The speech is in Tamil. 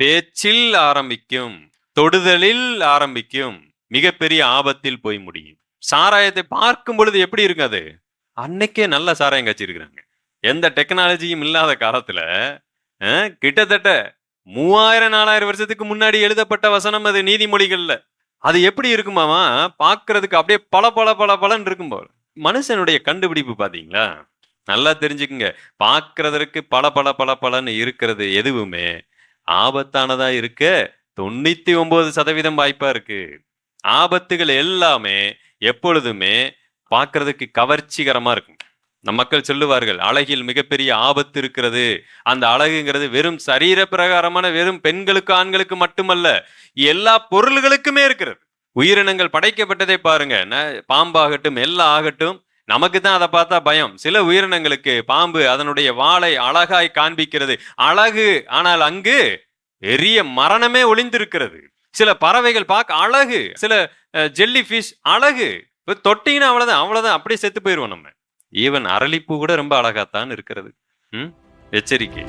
பேச்சில் ஆரம்பிக்கும் தொடுதலில் ஆரம்பிக்கும் மிகப்பெரிய ஆபத்தில் போய் முடியும். சாராயத்தை பார்க்கும் பொழுது எப்படி இருக்கும் அது? அன்னைக்கே நல்ல சாராயம் காய்ச்சிருக்கிறாங்க. எந்த டெக்னாலஜியும் இல்லாத காலத்துல கிட்டத்தட்ட மூவாயிரம் நாலாயிரம் வருஷத்துக்கு முன்னாடி எழுதப்பட்ட வசனம் அது நீதிமொழிகள்ல. அது எப்படி இருக்குமாமா பார்க்கறதுக்கு அப்படியே பல பல பல பலன் இருக்கும் போல. மனுஷனுடைய கண்டுபிடிப்பு பாத்தீங்களா? நல்லா தெரிஞ்சுக்குங்க. பார்க்கறதற்கு பல பல பல பலன்னு இருக்கிறது எதுவுமே ஆபத்தானதா இருக்க? தொண்ணூத்தி ஒன்பது சதவீதம் வாய்ப்பா இருக்கு. ஆபத்துகள் எல்லாமே எப்பொழுதுமே பார்க்கறதுக்கு கவர்ச்சிகரமா இருக்கும். நம் மக்கள் சொல்லுவார்கள் அழகில் மிகப்பெரிய ஆபத்து இருக்கிறது. அந்த அழகுங்கிறது வெறும் சரீர பிரகாரமான வெறும் பெண்களுக்கு ஆண்களுக்கு மட்டுமல்ல எல்லா பொருள்களுக்குமே இருக்கிறது. உயிரினங்கள் படைக்கப்பட்டதை பாருங்க. பாம்பாகட்டும் எல்லாம் ஆகட்டும் நமக்கு தான் அதை பார்த்தா பயம். சில உயிரினங்களுக்கு பாம்பு அதனுடைய வாளை அழகாய் காண்பிக்கிறது. அழகு ஆனால் அங்கு பெரிய மரணமே ஒளிந்திருக்கிறது. சில பறவைகள் பார்க்க அழகு. சில ஜெல்லி ஃபிஷ் அழகு. இப்ப தொட்டிங்கன்னா அவ்வளோதான் அவ்வளோதான் அப்படியே செத்து போயிடுவோம் நம்ம. ஈவன் அரளிப்பூ கூட ரொம்ப அழகாத்தான் இருக்கிறது. ம்? எச்சரிக்கை.